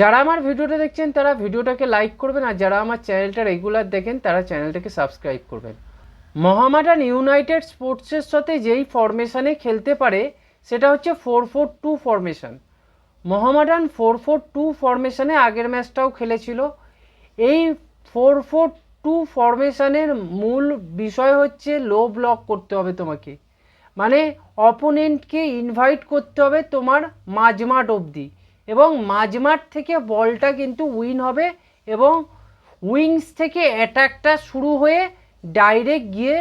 যারা আমার ভিডিওটা দেখছেন, তারা ভিডিওটাকে লাইক করবেন, আর যারা আমার চ্যানেলটা রেগুলার দেখেন, তারা চ্যানেলটাকে সাবস্ক্রাইব করবেন। মোহামেডান ইউনাইটেড স্পোর্টসের সাথে যেই ফরমেশনে খেলতে পারে, সেটা হচ্ছে four four two formation Mohammedan four four two ফরমেশানে আগের ম্যাচটাও খেলেছিল। এই ফোর ফোর টু ফরমেশানের মূল বিষয় হচ্ছে লো ব্লক করতে হবে তোমাকে। মানে অপোনেন্টকে ইনভাইট করতে হবে তোমার মাঝমাঠ অবধি। এবং মাঝমাঠ থেকে বলটা কিন্তু উইন হবে এবং উইংস থেকে অ্যাটাকটা শুরু হয়ে ডাইরেক্ট গিয়ে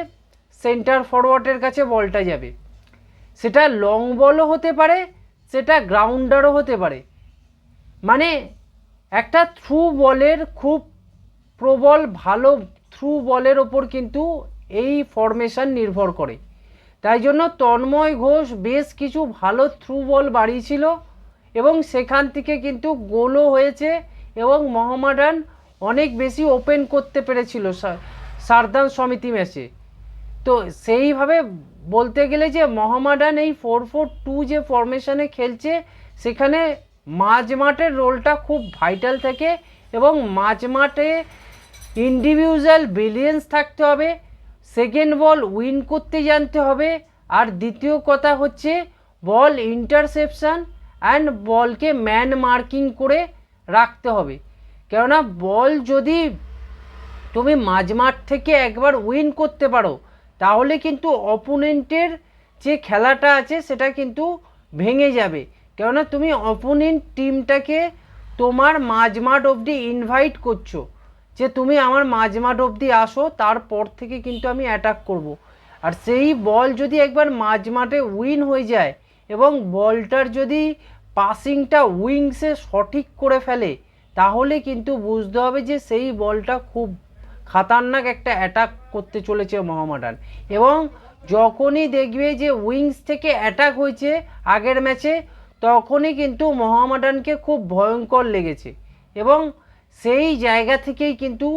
সেন্টার ফরওয়ার্ডের কাছে বলটা যাবে। সেটা লং বলও হতে পারে, সেটা গ্রাউন্ডারও হতে পারে। মানে একটা থ্রু বলের খুব প্রবল, ভালো থ্রু বলের ওপর কিন্তু এই ফরমেশন নির্ভর করে। তাই জন্য তন্ময় ঘোষ বেশ কিছু ভালো থ্রু বল বাড়িয়েছিল। এবং সেখান থেকে কিন্তু গোলও হয়েছে এবং মোহামেডান অনেক বেশি ওপেন করতে পেরেছিল সারদান সমিতি ম্যাচে। তো সেইভাবে বলতে গেলে যে মোহামেডান এই ফোর ফোর টু যে ফরমেশনে খেলছে, সেখানে মাঝমাঠের রোলটা খুব ভাইটাল থাকে এবং মাঝমাঠে ইন্ডিভিজুয়াল ব্রিলিয়েন্স থাকতে হবে সেকেন্ড বল উইন করতে জানতে হবে, আর দ্বিতীয় কথা হচ্ছে বল ইন্টারসেপশন অ্যান্ড বলকে ম্যান মার্কিং করে রাখতে হবে। কেননা বল যদি তুমি মাঝমাঠ থেকে একবার উইন করতে পারো, তাহলে কিন্তু অপোনেন্টের যে খেলাটা আছে, সেটা কিন্তু ভেঙে যাবে। কেননা তুমি অপোনেন্ট টিমটাকে তোমার মাঝমাঠ অবধি ইনভাইট করছ। যে তুমি আমার মাঝমাঠ অবধি আসো, তারপর থেকে কিন্তু আমি অ্যাটাক করব। আর সেই বল যদি একবার মাঝমাঠে উইন হয়ে যায় এবং বলটার যদি পাসিংটা উইংসে সঠিক করে ফেলে, তাহলে কিন্তু বুঝতে হবে যে সেই বলটা খুব খাতারনাক একটা অ্যাটাক করতে চলেছে মোহামেডান এবং যখনই দেখবে যে উইংস থেকে অ্যাটাক হয়েছে আগের ম্যাচে তখনই কিন্তু মোহামেডানকে খুব ভয়ঙ্কর লেগেছে। এবং সেই জায়গা থেকেই কিন্তু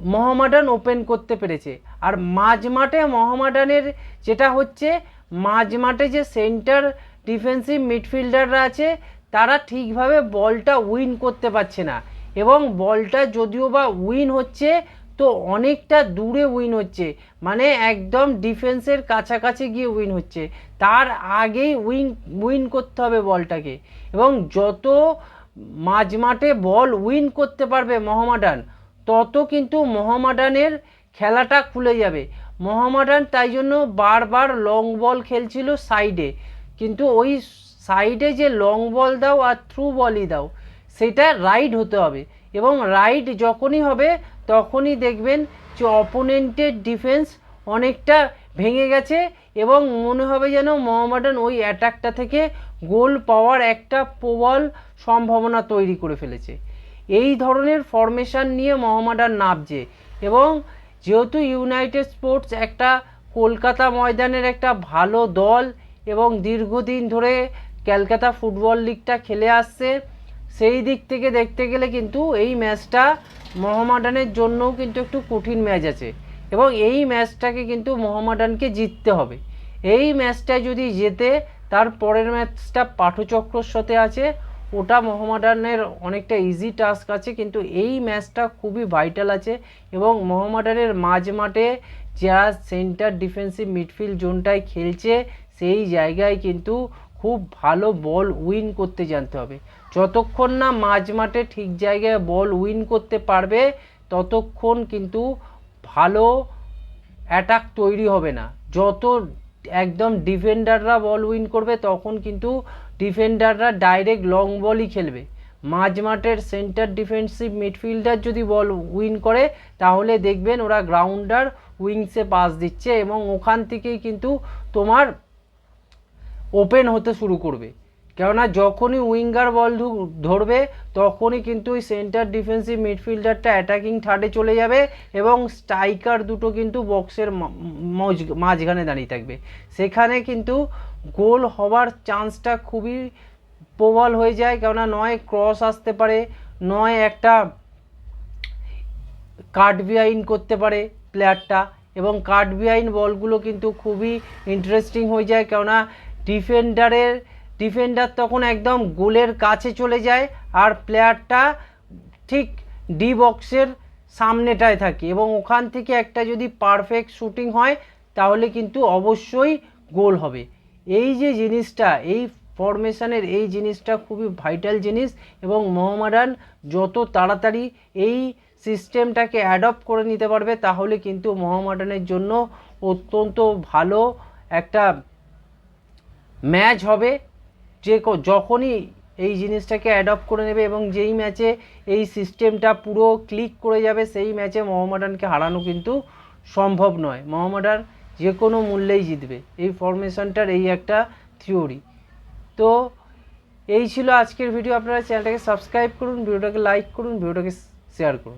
মোহামেডান ওপেন করতে পেরেছে। আর মাঝমাঠে মহামাডানের যেটা হচ্ছে, মাঝমাঠে যে সেন্টার ডিফেন্সিভ মিডফিল্ডাররা আছে, তারা ঠিকভাবে বলটা উইন করতে পারছে না। এবং বলটা যদিও বা উইন হচ্ছে, তো অনেকটা দূরে উইন হচ্ছে। মানে একদম ডিফেন্সের কাছাকাছি গিয়ে উইন হচ্ছে। তার আগেই উইন উইন করতে হবে বলটাকে। এবং যত মাঝমাঠে বল উইন করতে পারবে মোহামেডান তত কিন্তু মোহামেডানের খেলাটা খুলে যাবে। মোহামেডান তাই জন্য বারবার লং বল খেলছিল সাইডে কিন্তু ওই সাইডে যে লং বল দাও আর থ্রু বলই দাও, সেটা রাইড হতে হবে। এবং রাইড যখনই হবে, তখনই দেখবেন যে অপোনেন্টের ডিফেন্স অনেকটা ভেঙে গেছে এবং মনে হবে যেন মোহামেডান ওই অ্যাটাকটা থেকে গোল পাওয়ার একটা প্রবল সম্ভাবনা তৈরি করে ফেলেছে। এই ধরনের ফরমেশন নিয়ে মোহামেডান নামছে এবং যেহেতু ইউনাইটেড স্পোর্টস একটা কলকাতা ময়দানের একটা ভালো দল এবং দীর্ঘদিন ধরে ক্যালকাতা ফুটবল লিগটা খেলে আসছে, সেই দিক থেকে দেখতে গেলে কিন্তু এই ম্যাচটা মোহামেডানের জন্যও কিন্তু একটু কঠিন ম্যাচ আছে। এবং এই ম্যাচটাকে কিন্তু মোহামেডানকে জিততে হবে। এই ম্যাচটা যদি জেতে, তার পরের ম্যাচটা পাঠচক্রর সাথে আছে। ওটা মোহামেডানের অনেকটা ইজি টাস্ক আছে, কিন্তু এই ম্যাচটা খুবই ভাইটাল আছে এবং মোহামেডানের মাঝ মাঠে যারা সেন্টার ডিফেন্সিভ মিডফিল্ড জোনটায় খেলছে, সেই জায়গায় কিন্তু খুব ভালো বল উইন করতে জানতে হবে। যতক্ষণ না মাঝ মাঠে ঠিক জায়গায় বল উইন করতে পারবে, ততক্ষণ কিন্তু ভালো অ্যাটাক তৈরি হবে না। যত একদম ডিফেন্ডাররা বল উইন করবে, তখন কিন্তু ডিফেন্ডাররা ডাইরেক্ট লং বলই খেলবে। মাঝমাঠের সেন্টার ডিফেন্সিভ মিডফিল্ডার যদি বল উইন করে, তাহলে দেখবেন ওরা গ্রাউন্ডার উইংসে পাস দিচ্ছে এবং ওখান থেকেই কিন্তু তোমার ওপেন হতে শুরু করবে। কেননা যখনই উইঙ্গার বল ধরবে, তখনই কিন্তু ওই সেন্টার ডিফেন্সিভ মিডফিল্ডারটা অ্যাটাকিং থার্ডে চলে যাবে এবং স্ট্রাইকার দুটো কিন্তু বক্সের মাঝখানে দাঁড়িয়ে থাকবে। সেখানে কিন্তু গোল হওয়ার চান্সটা খুবই প্রবল হয়ে যায়, কেননা নয় ক্রস আসতে পারে, নয় একটা কাট বিহাইন করতে পারে প্লেয়ারটা এবং কাট বিহাইন বলগুলো কিন্তু খুবই ইন্টারেস্টিং হয়ে যায়, কেননা ডিফেন্ডারের ডিফেন্ডার তখন একদম গোলের কাছে চলে যায় আর প্লেয়ারটা ঠিক ডি বক্সের সামনেটায় থাকে এবং ওখান থেকে একটা যদি পারফেক্ট শুটিং হয়, তাহলে কিন্তু অবশ্যই গোল হবে। এই যে জিনিসটা, এই ফরমেশনের এই জিনিসটা খুবই ভাইটাল জিনিস এবং মোহামেডান যত তাড়াতাড়ি এই সিস্টেমটাকে অ্যাডপ্ট করে নিতে পারবে, তাহলে কিন্তু মোহামেডানের জন্য অত্যন্ত ভালো একটা ম্যাচ হবে। যে যখনই এই জিনিসটাকে অ্যাডপ্ট করে নেবে এবং যেই ম্যাচে এই সিস্টেমটা পুরো ক্লিক করে যাবে, সেই ম্যাচে মোহামেডানকে হারানো কিন্তু সম্ভব নয়। মোহামেডান যে কোনো মূল্যেই জিতবে। এই ফরমেশনটার এই একটা থিওরি তো এই ছিল আজকের ভিডিও আপনারা চ্যানেলটাকে সাবস্ক্রাইব করুন ভিডিওটাকে লাইক করুন ভিডিওটাকে শেয়ার করুন।